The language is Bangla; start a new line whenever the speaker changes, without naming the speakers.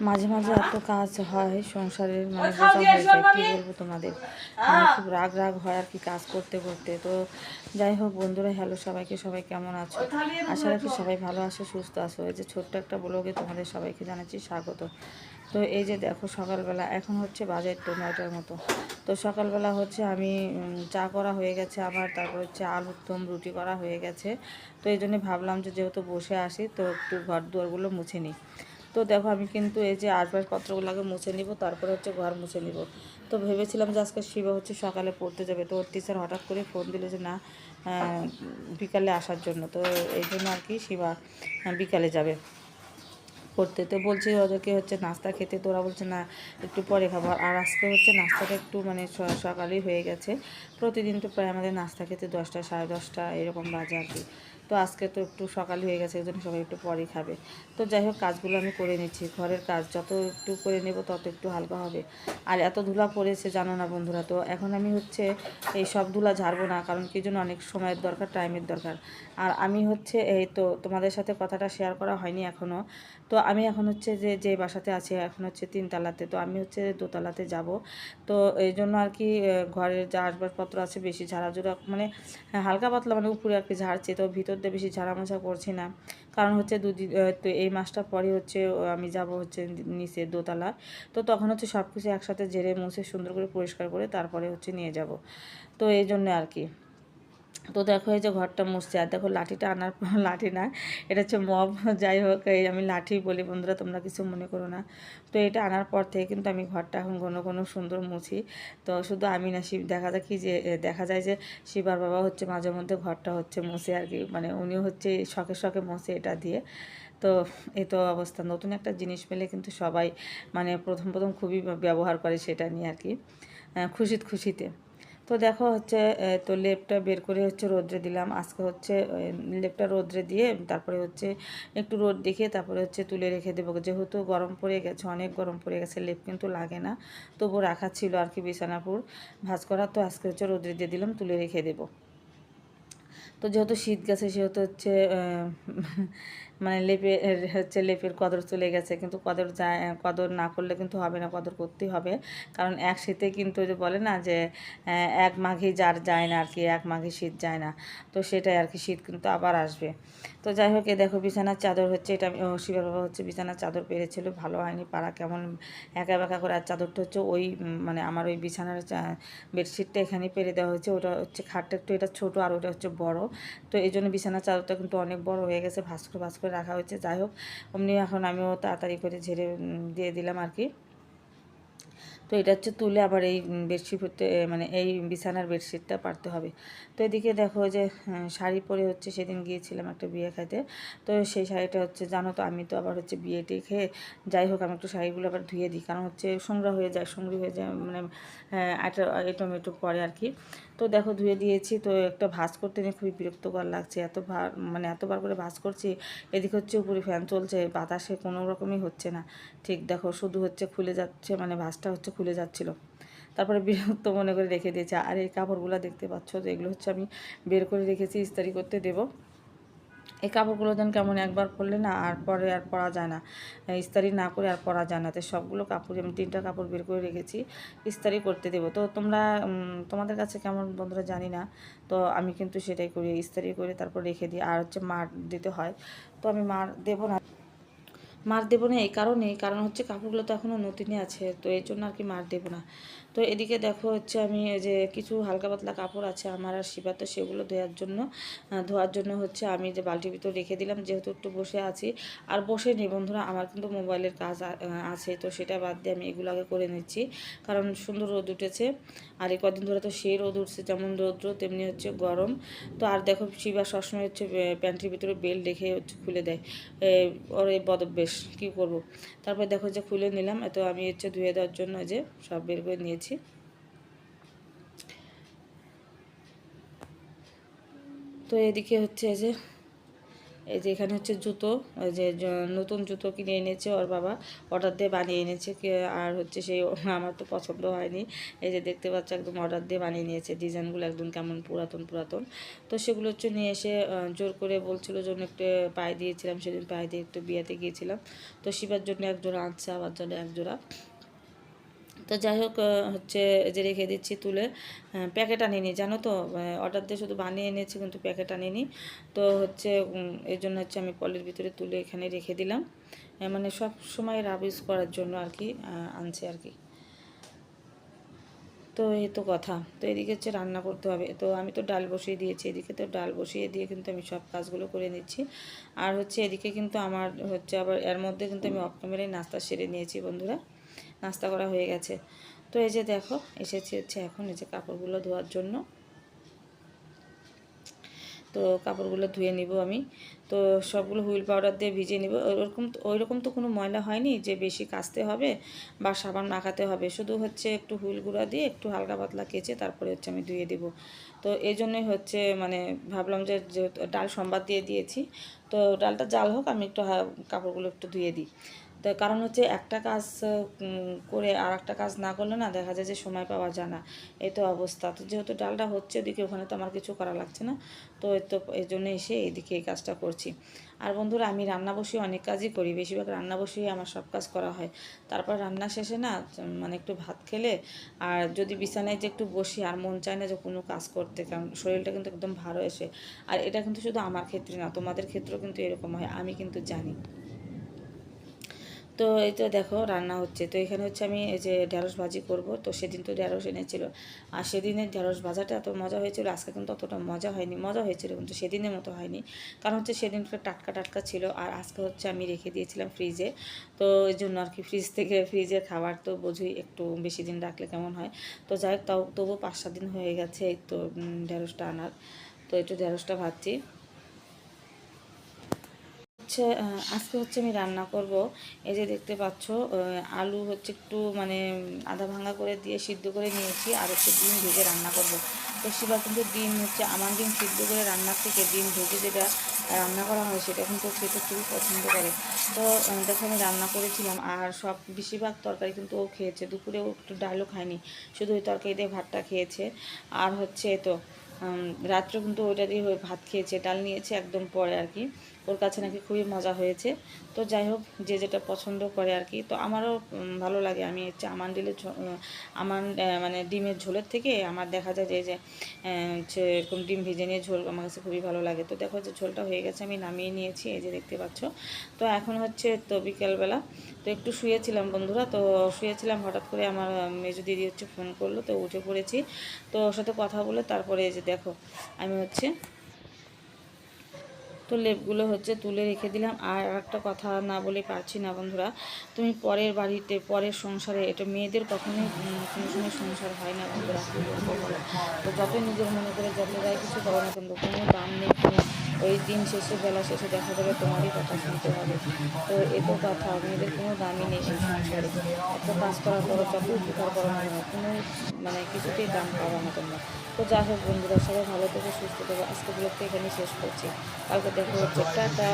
মাঝে মাঝে এত কাজ হয় সংসারের মানে বোঝা হয়ে যায় কী বলব তোমাদের? মানে খুব রাগ রাগ হয় আর কি কাজ করতে করতে। তো যাই হোক বন্ধুরা হ্যালো সবাইকে সবাই কেমন আছো? আশা রাখি সবাই ভালো আছো সুস্থ আছো। এই যে ছোট্ট একটা ব্লগে তোমাদের সবাইকে জানাচ্ছি স্বাগত। তো এই যে দেখো সকালবেলা এখন হচ্ছে বাজার একটু নয়টার মতো। তো সকালবেলা হচ্ছে আমি চা করা হয়ে গেছে আমার তারপর হচ্ছে আলুর দম রুটি করা হয়ে গেছে। তো এই জন্য ভাবলাম যে যেহেতু বসে আসি তো একটু ঘর দুয়ারগুলো মুছে নিই। তো দেখো আমি কিন্তু এই যে আসবাবপত্রগুলো আগে মুছে নিব, তারপরে হচ্ছে ঘর মুছে নিব। তো ভেবেছিলাম যে আজকে শিবা হচ্ছে সকালে পড়তে যাবে, তো ওর টিচার হঠাৎ করে ফোন দিল যে না বিকালে আসার জন্য। তো এই জন্য আর কি শিবা বিকালে যাবে পড়তে। তো বলছি ওদেরকে হচ্ছে নাস্তা খেতে, তো ওরা বলছে না, একটু পরে খাব। আর আজকে হচ্ছে নাস্তাটা একটু মানে সকালেই হয়ে গেছে। প্রতিদিন তো প্রায় আমাদের নাস্তা খেতে দশটা, সাড়ে দশটা, এরকম বাজে আর কি। তো আজকে তো একটু সকাল হয়ে গেছে এই জন্য সবাই একটু পরে খাবে। তো যাই হোক, কাজগুলো আমি করে নিচ্ছি, ঘরের কাজ যত একটু করে নেব তত একটু হালকা হবে। আর এত ধুলা পড়েছে, জানো না বন্ধুরা, তো এখন আমি হচ্ছে এই সব ধুলা ঝাড়বো না, কারণ কি জন্য অনেক সময়ের দরকার, টাইমের দরকার। আর আমি হচ্ছে এই তো তোমাদের সাথে কথাটা শেয়ার করা হয়নি এখনও তো আমি এখন হচ্ছে যে যে বাসাতে আছি, এখন হচ্ছে তিনতলাতে। তো আমি হচ্ছে দোতলাতে যাব। তো এই জন্য আর কি ঘরের যা আসবাবপত্র আছে বেশি ঝাড়াঝুড়া মানে হালকা পাতলা মানে উপরে আর কি ঝাড়ছি। তো ভিতর দিয়ে বেশি ঝাড়ামোছা করছি না। কারণ হচ্ছে দুদিন তো এই মাসটা পরে হচ্ছে আমি যাব হচ্ছে নিচে দোতলা তো তখন হচ্ছে সব কিছু একসাথে জেরে মুছে, সুন্দর করে পরিষ্কার করে তারপরে হচ্ছে নিয়ে যাব। তো এই জন্য আর কি। তো দেখো এই যে ঘরটা মুছছে, আর দেখো লাঠিটা আনার লাঠি না, এটা হচ্ছে মব, যাই হোক, এই আমি লাঠি বলি বন্ধুরা, তোমরা কিছু মনে করো না। তো এটা আনার পর থেকে কিন্তু আমি ঘরটা এখন ঘন ঘন সুন্দর মুছি। তো শুধু আমি না শিব, দেখা যায় কি যে দেখা যায় যে শিবার বাবা হচ্ছে মাঝে মধ্যে ঘরটা হচ্ছে মুছে আর কি মানে উনি হচ্ছে শখে শখে মুছে এটা দিয়ে। তো এ তো অবস্থা, নতুন একটা জিনিস পেলে কিন্তু সবাই মানে প্রথম প্রথম খুবই ব্যবহার করে সেটা নিয়ে আর কি। খুশিতে খুশিতে। তো দেখো হচ্ছে তো লেপটা বের করে হচ্ছে রোদ্রে দিলাম। আজকে হচ্ছে লেপটা রোদ্রে দিয়ে তারপরে হচ্ছে একটু রোদ দেখিয়ে তারপরে হচ্ছে তুলে রেখে দেবো। যেহেতু গরম পড়ে গেছে, অনেক গরম পড়ে গেছে, লেপ কিন্তু লাগে না। তবু রাখা ছিল আর কি বিছানাপুর। ভাজ করা, তো আজকে হচ্ছে রোদ্রে দিয়ে দিলাম, তুলে রেখে দেবো। তো যেহেতু শীত গেছে, সেহেতু হচ্ছে মানে লেপে হচ্ছে লেপের কদর চলে গেছে, কিন্তু কদর যায় কদর না করলে কিন্তু হবে না, কদর করতেই হবে। কারণ এক শীতে কিন্তু যে বলে না যে এক মাঘে যার যায় না আর কি, এক মাঘে শীত যায় না। তো সেটাই আর কি, শীত কিন্তু আবার আসবে। তো যাই হোক, এ দেখো বিছানার চাদর হচ্ছে, এটা শিবের বাবা হচ্ছে বিছানার চাদর পেরেছিল, ভালো হয়নি, পাড়া কেমন একা বেঁকা করে, আর চাদরটা হচ্ছে ওই মানে আমার ওই বিছানার বেডশিটটা এখানে পেরে দেওয়া হয়েছে, ওটা হচ্ছে খাটটা একটু, এটা ছোট আর ওটা হচ্ছে বড়। তো এই জন্য বিছানার চাদরটা কিন্তু অনেক বড় হয়ে গেছে, ভাস্কর করে ভাস করে রাখা হয়েছে, যাই হোক। অমনি এখন আমিও তাড়াতাড়ি করে ঝেড়ে দিয়ে দিলাম আর কি। তো এটা হচ্ছে তুলে আবার এই বেডশিট মানে এই বিছানার বেডশিটটা পারতে হবে। তো এদিকে দেখো যে শাড়ি পরে হচ্ছে সেদিন গিয়েছিলাম একটা বিয়ে খাইতে। তো সেই শাড়িটা হচ্ছে, জানো তো আমি তো আবার হচ্ছে বিয়েটি খেয়ে, যাই হোক আমি একটু শাড়িগুলো আবার ধুয়ে দিই। কারণ হচ্ছে সংগ্রহ হয়ে যায় সংগ্রহ হয়ে যায় মানে এটা এটোমেটো পরে আর কি। তো দেখো ধুয়ে দিয়েছি, তো একটা ভাজ করতে নিয়ে খুবই বিরক্তকর লাগছে। এত ভার মানে এতবার করে ভাজ করছি, এদিকে হচ্ছে উপরে ফ্যান চলছে, বাতাসে কোনো রকমই হচ্ছে না। ঠিক দেখো, শুধু হচ্ছে খুলে যাচ্ছে মানে ভাসটা হচ্ছে খুলে যাচ্ছিল। তারপরে বিরক্ত মনে করে রেখে দিয়েছে। আর এই কাপড়গুলো দেখতে পাচ্ছ, তো এগুলো হচ্ছে আমি বের করে রেখেছি, ইস্তারি করতে দেবো। এই কাপড়গুলো যেন কেমন একবার পরলে না আর পরে আর পরা যায় না। ইস্তারি না করে আর পরা যায় না। তো সবগুলো কাপড় আমি তিনটা কাপড় বের করে রেখেছি, ইস্তারি করতে দেবো। তো তোমরা তোমাদের কাছে কেমন বন্ধুরা জানি না। তো আমি কিন্তু সেটাই করি, ইস্তারি করে তারপর রেখে দিই। আর হচ্ছে মার দিতে হয়। তো আমি মার দেবো না। মার দেবো না এই কারণে। কারণ হচ্ছে কাপড়গুলো তো এখনও নতুনই আছে। তো এই জন্য আর কি মার দেবো না। তো এদিকে দেখো হচ্ছে আমি যে কিছু হালকা পাতলা কাপড় আছে, আমার আর শিবা তো সেগুলো ধোয়ার জন্য ধোয়ার জন্য হচ্ছে আমি যে বালতির ভিতর রেখে দিলাম, যেহেতু একটু বসে আছি, আর বসে নেই বন্ধুরা, আমার কিন্তু মোবাইলের কাজ আছে, তো সেটা বাদ দিয়ে আমি এগুলো আগে করে নিচ্ছি, কারণ সুন্দর রোদ উঠেছে, আর এই কদিন ধরে তো সেই রোদ উঠছে, যেমন রৌদ্র তেমনি হচ্ছে গরম, তো আর দেখো শিবা সবসময় হচ্ছে প্যান্টের ভিতরে বেল রেখে হচ্ছে খুলে দেয় ওর এই বদভ্যেস, কী করব? তারপর দেখো যে খুলে নিলাম তো আমি হচ্ছে ধুয়ে দেওয়ার জন্য যে সব বের করে নিয়েছি। তো এদিকে হচ্ছে যে, এই যে এখানে হচ্ছে জুতো যে নতুন জুতো কিনে এনেছে ওর বাবা অর্ডার দিয়ে বানিয়ে এনেছে আর হচ্ছে সেই আমার তো পছন্দ হয়নি। এই যে দেখতে পাচ্ছ একদম অর্ডার দিয়ে বানিয়ে নিয়েছে, ডিজাইনগুলো একদম কেমন পুরাতন পুরাতন। তো সেগুলো হচ্ছে নিয়ে এসে জোর করে বলছিল জন্য একটু পায়ে দিয়েছিলাম, সেদিন পায়ে দিয়ে একটু বিয়েতে গিয়েছিলাম। তো শিবার জন্য একজোড়া আনছে আমার জন্য এক জোড়া তো যাই হোক হচ্ছে যে রেখে দিচ্ছি তুলে। প্যাকেট আনিনি জানো তো? অর্ডার দিয়ে শুধু বানিয়ে এনেছি, কিন্তু প্যাকেট আনিনি তো হচ্ছে এই জন্য হচ্ছে আমি পলের ভিতরে তুলে এখানে রেখে দিলাম। মানে সব সময় রাব ইউজ করার জন্য আর কি আনছে আর কি। তো এই তো কথা। তো এদিকে হচ্ছে রান্না করতে হবে। তো আমি তো ডাল বসিয়ে দিয়েছি। এদিকে তো ডাল বসিয়ে দিয়ে কিন্তু আমি সব কাজগুলো করে নিচ্ছি। আর হচ্ছে এদিকে কিন্তু আমার হচ্ছে আবার, এর মধ্যে কিন্তু আমি অফ নাস্তা সেরে নিয়েছি, বন্ধুরা। নাস্তা করা হয়ে গেছে। তো এই যে দেখো, এসেছি হচ্ছে এখন এই যে কাপড়গুলো ধোয়ার জন্য। তো কাপড়গুলো ধুয়ে নিব আমি। তো সবগুলো হুইল পাউডার দিয়ে ভিজিয়ে নিব। ওরকম ওই রকম তো কোনো ময়লা হয়নি যে বেশি কাচতে হবে বা সাবান মাখাতে হবে। শুধু হচ্ছে একটু হুইল গুঁড়া দিয়ে একটু হালকা পাতলা কেচে তারপরে হচ্ছে আমি ধুয়ে দেব। তো এই জন্যই হচ্ছে মানে ভাবলাম যে ডাল সম্বাদ দিয়ে দিয়েছি, তো ডালটা জাল হোক আমি একটু কাপড়গুলো একটু ধুয়ে দিই। তো কারণ হচ্ছে একটা কাজ করে আর একটা কাজ না করলে না দেখা যায় যে সময় পাওয়া যায় না। এই তো অবস্থা। তো যেহেতু ডালটা হচ্ছে ওদিকে, ওখানে তো আমার কিছু করা লাগছে না। তো তো এই জন্য এসে এইদিকে এই কাজটা করছি। আর বন্ধুরা, আমি রান্না বসিয়ে অনেক কাজই করি। বেশিরভাগ রান্না বসিয়ে আমার সব কাজ করা হয়। তারপর রান্না শেষে না মানে একটু ভাত খেলে আর যদি বিছানায় যে একটু বসি আর মন চায় না যে কোনো কাজ করতে, কারণ শরীরটা কিন্তু একদম ভালো এসে। আর এটা কিন্তু শুধু আমার ক্ষেত্রে না, তোমাদের ক্ষেত্রেও কিন্তু এরকম হয়, আমি কিন্তু জানি। তো এই তো দেখো রান্না হচ্ছে। তো এখানে হচ্ছে আমি এই যে ঢ্যাঁড়স ভাজি করব। তো সেদিন তো ঢ্যাঁড়স এনেছিল। আর সেদিনের ঢ্যাঁড়স ভাজাটা এত মজা হয়েছিল। আজকে কিন্তু অতটা মজা হয়নি। মজা হয়েছিল কিন্তু সেদিনের মতো হয়নি। কারণ হচ্ছে সেদিনটা টাটকা টাটকা ছিল। আর আজকে হচ্ছে আমি রেখে দিয়েছিলাম ফ্রিজে তো এই জন্য আর কি ফ্রিজ থেকে ফ্রিজে খাবার তো বোঝুই একটু বেশি দিন রাখলে কেমন হয়। তো যাই হোক, তাও তবু পাঁচ সাত দিন হয়ে গেছে এই তো ঢ্যাঁড়সটা আনার। তো একটু ঢ্যাঁড়সটা ভাজছি। হচ্ছে আজকে হচ্ছে আমি রান্না করব। এই যে দেখতে পাচ্ছ আলু হচ্ছে একটু মানে আধা ভাঙা করে দিয়ে সিদ্ধ করে নিয়েছি, আর হচ্ছে ডিম ভেজে রান্না করব। তো শিবা কিন্তু ডিম হচ্ছে আমার ডিম সিদ্ধ করে রান্নার থেকে ডিম ভেজে যেটা রান্না করা হয়, সেটা কিন্তু খেতে খুবই পছন্দ করে। তো দেখো আমি রান্না করেছিলাম, আর সব বেশিরভাগ তরকারি কিন্তু ও খেয়েছে দুপুরেও একটু ডালও খায়নি, শুধু ওই তরকারি দিয়ে ভাতটা খেয়েছে। আর হচ্ছে তো রাত্রে কিন্তু ওইটা দিয়ে ভাত খেয়েছে, ডাল নিয়েছে একদম পরে আর কি। ওর কাছে নাকি খুবই মজা হয়েছে। তো যাই হোক যে যেটা পছন্দ করে আর কি তো আমারও ভালো লাগে। আমি হচ্ছে আমান দিলে আমান মানে ডিমের ঝোলের থেকে আমার দেখা যায় যে যে এরকম ডিম ভেজে নিয়ে ঝোল আমার কাছে খুবই ভালো লাগে। তো দেখো যে ঝোলটা হয়ে গেছে, আমি নামিয়ে নিয়েছি, এই যে দেখতে পাচ্ছ। তো এখন হচ্ছে তো বিকেলবেলা। তো একটু শুয়েছিলাম বন্ধুরা। তো শুয়েছিলাম, হঠাৎ করে আমার মেজো দিদি হচ্ছে ফোন করল। তো উঠে পড়েছি। তো ওর সাথে কথা বলে তারপরে এই যে দেখো, আমি হচ্ছে তো লেপগুলো হচ্ছে তুলে রেখে দিলাম। আর একটা কথা না বলে পারছি না বন্ধুরা, তুমি পরের বাড়িতে, পরের সংসারে, এটা মেয়েদের কখনোই কোনো সময় সংসার হয় না বন্ধুরা। তো যতই নিজের মনে করে যত যাই কিছু করো না কিন্তু কোনো দাম নেই ওই দিন শেষে, বেলা শেষে দেখা যাবে তোমারই কথা শুনতে হবে। তো এত কথা, মেয়েদের কোনো দামি নেই এই সংসারে। এত কাজ করার পরও যত উপকার করা হয় না কোনো মানে কিছুতেই দাম পাওয়া না। তোমরা তো যা হোক বন্ধুরা, সবাই ভালো থেকে, সুস্থ থেকে। আজকে ব্লগটা এখানে শেষ করছি। কালকে দেখা হচ্ছে। টাটা।